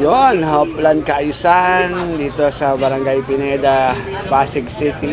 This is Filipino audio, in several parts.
Yon, Hoplan Kaisan dito sa Barangay Pineda, Pasig City.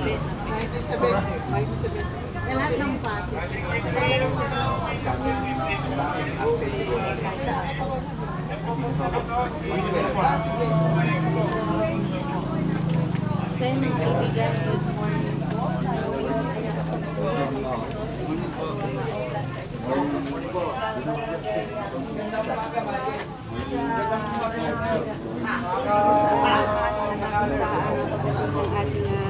namin. Lahat ng pati. So yun mga kaibigan, good morning po. Sa ating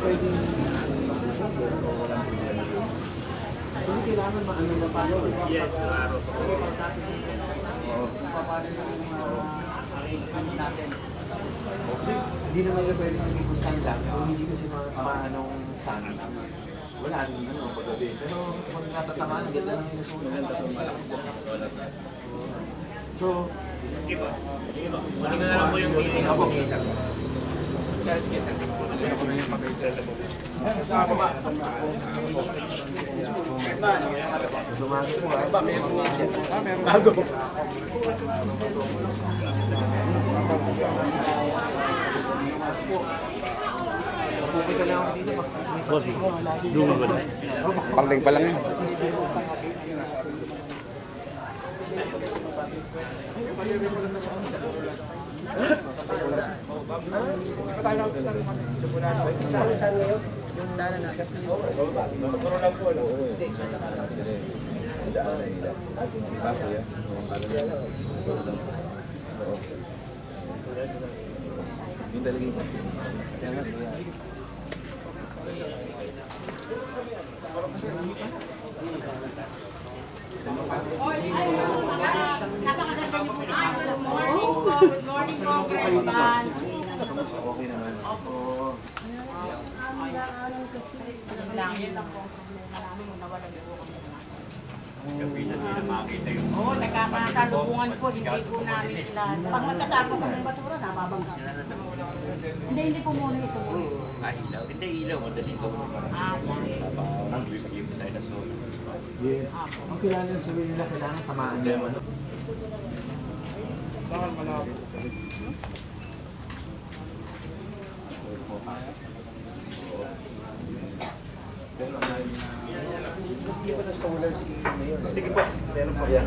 congressman Hindi naman yung pwede maging kung saan lang, kung hindi kasi mga maanong sun. Wala rin ano, paggabi. Pero pag natatamaan, ganda lang yung susunod. Malakas din ang So, Mali na lang po yung feeling ako. Lumaki po ah. Pupunta lang ako dito. Bossy, dulo ba na? Parling pa lang yun. Yung talaga yun. Kaya nga, kaya. Napakaganda niyo po. Good morning po. Good morning po. Okay naman. Oo. Lang, yun lang po. Marami mo nawalan po kami. Gabi na sila makita yung Oo, nagkakasalubungan po, hindi po namin kilala. Pag magkatapos ko ng basura, nababangga. Hindi, hindi po muna ito ah, ilaw. Hindi ilaw, madali ko. Ah, yan. Ang bibigyan mo tayo na. Yes. Ang kailangan yung sabihin nila, kailangan tamaan nila. Ano? Bakal malapit. Hindi pa na solar si Mayor. Sige po. Meron po. Yan.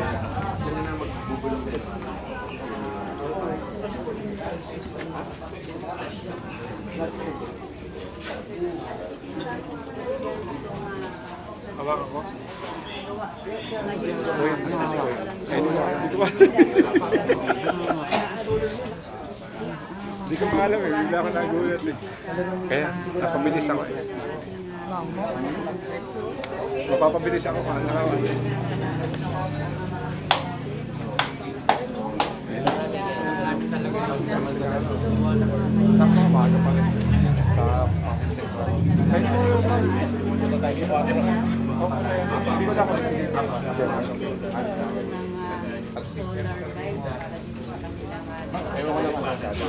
Hindi ko maalam eh, bigla ako nagulat eh. Kaya, napabilis ako eh. Mapapabilis ako kung ano ako. Sakto, maaga. Sa pasig sex. Kaya mo yung pumunta tayo po ako. Hindi ko na ako Ewan ko naman masyado.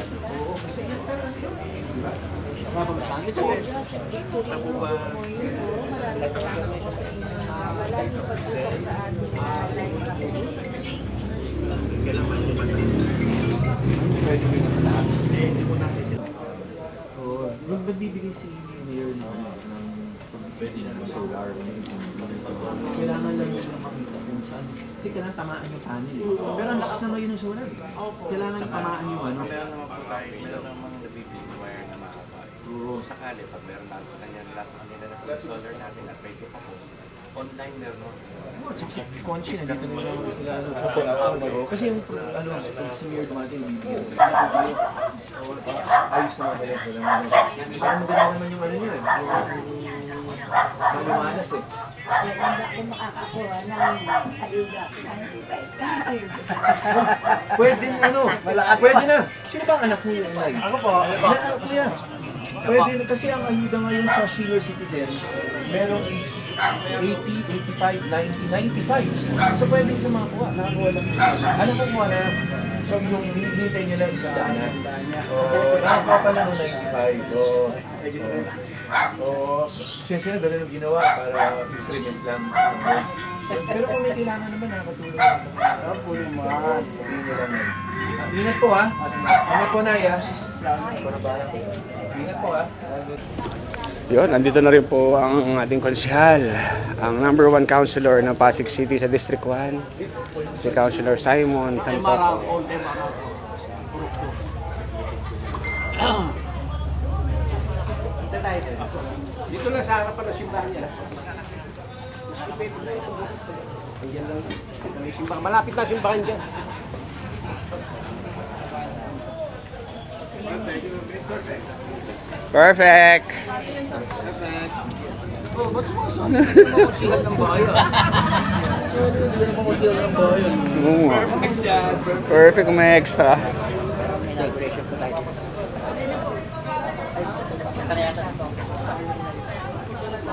Pwede ko yung mataas. Oo. Nung nagbibigay si Mayor ng ng pwede na ng solar, kailangan lang nila makita kung saan. Kasi kailangan tamaan yung panel eh. Pero ang lakas naman yun ng solar. eh. Kailangan tamaan yung ano. Meron naman po tayo, meron naman nabibili wire na mahaba. Kung sakali, pag meron tayo sa kanya, last kanila na solar natin at medyo pa po. Online meron. Si Conchi na dito na lang sila ano. Kasi yung ano, pag si Mayor dumating, bibigyan. Ayos yan? Wala naman. Parang maganda naman yung ano yun. Yung malumalas eh. Hindi ako makakakuha ng ayuda. Pwede ano, pwede na. Sino ba ang anak niyo? Nay? Ako po. Na, kuya. Pwede na kasi ang ayuda ngayon sa senior citizen, merong 80, 85, 90, 95. So pwede ko makakuha. Nakakuha lang. Ano kuha na? So yung hinihintay nyo lang daan na. Oo, nakakuha pa lang ng 95. Oo. Oo. Siyempre na ganun ang ginawa para experiment lang. Pero kung may kailangan naman, nakakatulong naman. Nakakatulong naman. Ingat po ha. Ingat po Naya. Ingat po ha. Yun, nandito na rin po ang ating konsyal, ang number one councilor ng Pasig City sa District 1, si Councilor Simon Santoco. Dito lang sa harapan ng simbahan niya. May simbahan. Malapit na simbahan dyan. Perfect! Oo nga. Perfect kung may extra.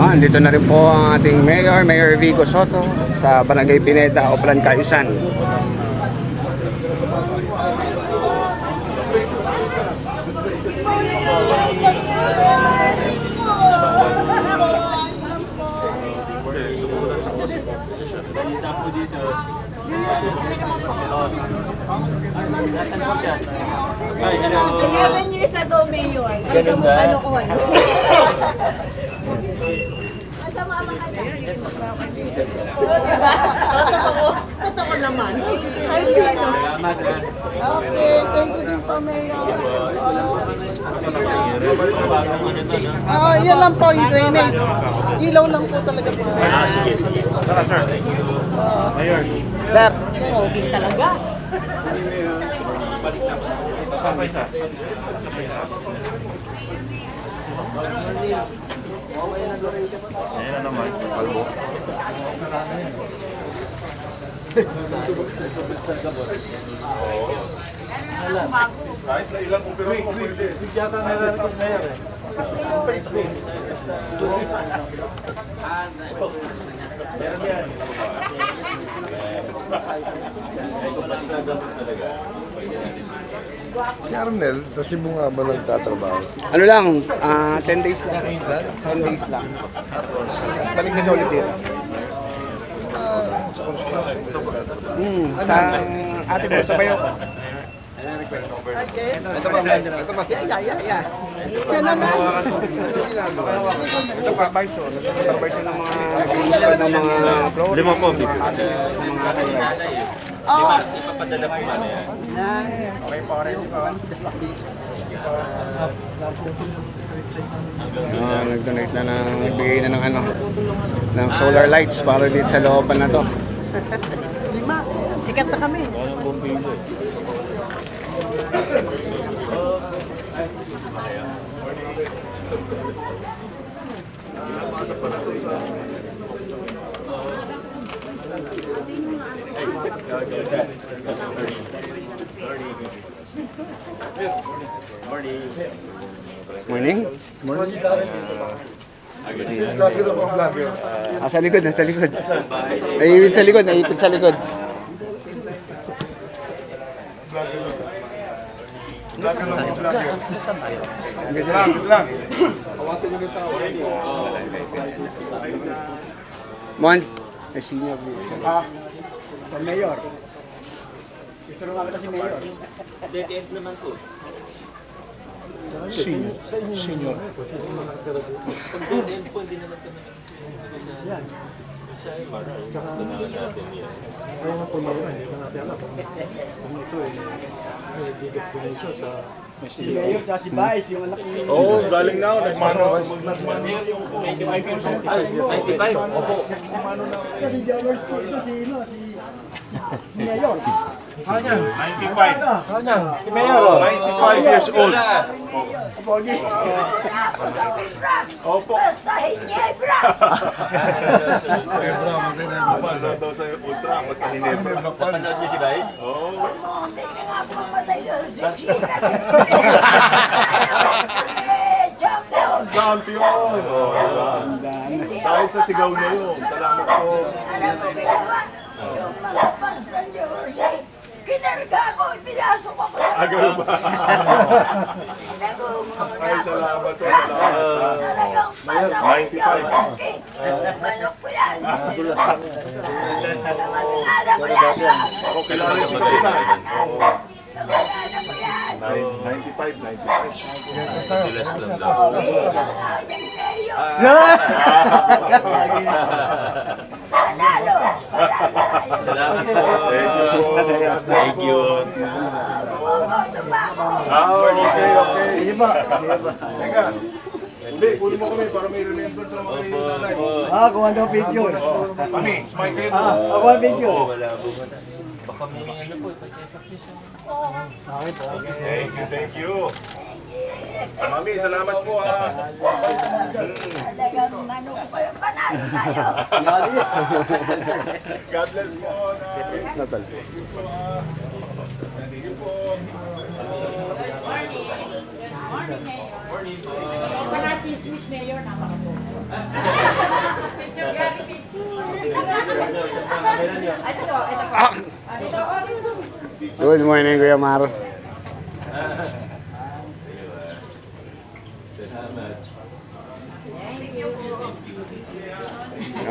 Yun, dito na rin po ang ating Mayor, Mayor Vico Soto sa Barangay Pineda, Oplan, Cayusan. Eleven years ago, Mayor. Ganun ba? Panoon. Diba? Totoo. Totoo naman. Okay, thank you din po, Mayor. Ah, yan lang po yung drainage. Ilaw lang po talaga po. Sir, Pogi talaga. Ayan na naman, kalbo. Kahit na ilang operasyon pa pwede. Yata nare-record na yan eh. Si Arnel, sa Cebu nga ba nagtatrabaho? Ano lang, ah 10 days lang. 10 days lang. Balik na siya ulit dito. Sa construction ito ba? Hmm, sa ate mo, sa bayo. Okay. Ito ba? Ito ba? Yeah, yeah, yeah. Yan na lang. Ito. Ito supervisor ng mga nag-install ng mga flooring. Lima po. Sa mga high-rise. Oh. Ah, nag-donate na ng, nagbigay na ng ano, ng solar lights para dito sa looban na to. Lima. Sikat na kami. Vlogger ang vlogger. Ah, sa likod, nasa likod. Naiipit sa likod, naiipit sa likod. Vlogger ako ang vlogger. Dito lang, mo. Mon, eh, senior. Ah, Mayor. Gusto naman kita si Mayor. Senior. Senior. Si Mayor tsaka si Vice, yung anak ni... Oo, galing na ako. Nagmano. Kasi Jowers ko, ito si, no, si... Si Mayor. 95. Si Mayor, 95 years old. Pogi. Opo. Basta Ginebra! Ebra, maganda na yung Ano daw sa ultra. Ebra pa. Ka nga pumatay doon si Chika. Eh, champion! Oh, diba? Dahil sa sigaw niya yun. Salamat po. Alam mo ginawa? Yung mga Jersey, kinarga ko, pinasok ako sa Ah, ganun ba? Nagumuna Ay, salamat po. Talagang pasok 95. Manok ko yan. Kamag-anak ko yan. Ako kilala si Kuya. Kamag-anak ko yan. 95, 95. Sabi kayo. Panalo. Thank you po. Thank you. Pa ako. Ah, okay, okay. Sige ba? Teka. Hindi, kunin mo kami para may remembrance sa mga nanay. Ah, kuha daw picture. Kami, smile kayo Ah, doon. ako ang picture. Thank you, thank you. Mami, salamat po ah. Talagang manok ko yung panalo tayo. God bless po. Natal. Iba natin Swiss Mayor, napakapo. Picture Gary picture. Ay, ito, ito. Ah, dito, oh, dito. Good morning, Kuya Mar.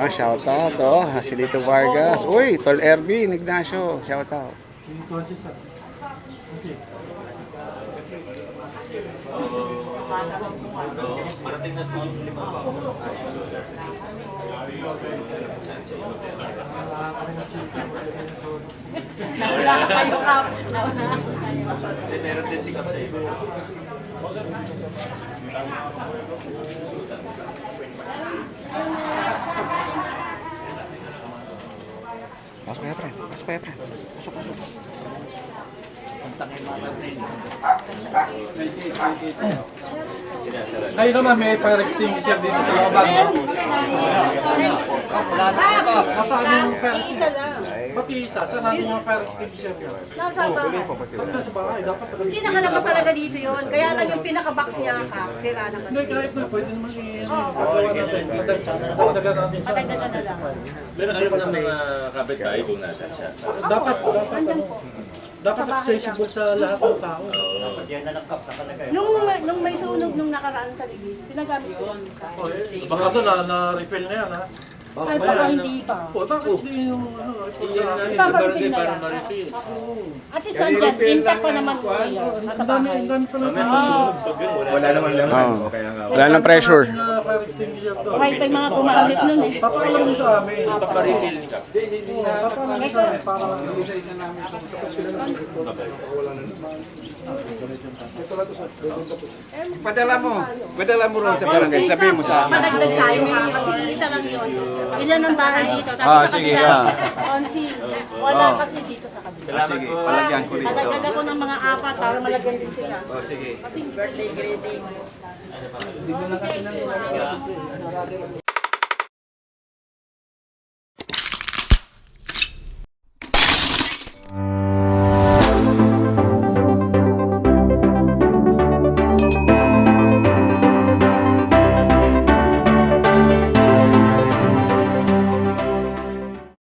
Oh, shout out, oh, Hasilito Vargas. Uy, Tol Ervin Ignacio, shout out. Nauna ka kayo, Kap. Nauna ka kayo. Meron din si Kap sa iba. Pasok kaya, pre. Pasok kaya, pre. Pasok, pasok. Kayo naman may fire extinguisher dito sa looban. no? Kasama yung fire lang. Pati isa, saan ang mga fire extinguisher nyo? Nasa bahay. Pag nasa bahay, dapat talaga. Pinakalabas talaga dito yun. Kaya lang yung pinaka-box niya ka, sira naman. Hindi, kahit na, pwede naman i-sagawa natin. Dagdagan natin sa... Dagdagan na lang. Meron kasi sa mga kapitbahay kung nasan siya. Dapat, dapat ano, dapat accessible sa lahat ng tao. Nung, nung may sunog nung nakaraan sa ligis, pinagamit ko yun. Baka doon na, na-refill na yan, ha? Ay, baka hindi pa. O, bakit hindi yung ano, report sa akin? Ipaparutin na yan. At least nandyan, intact pa naman ko ngayon. Ang dami, ang dami pa lang. Wala naman laman. Oo. O, Kaya nga. Wala nang pressure. Mga fire extinguisher doon. Kahit pa yung mga gumamit nun eh. Papaalam mo sa amin. Paparefill ka. Oo, Papaalam sa amin para Padala mo. Padala mo rin sa barangay. Sabihin mo sa amin. Madagdag tayo ha, kasi isa lang yun. Ilan ang bahay dito? Tapos Ah, sa sige, kabila, ah. Onsi. Wala kasi dito sa kabila. Ah, sige, palagyan ko rin. Madagdag ako ng mga apat para malagyan din sila. O, sige. Kasi birthday greeting.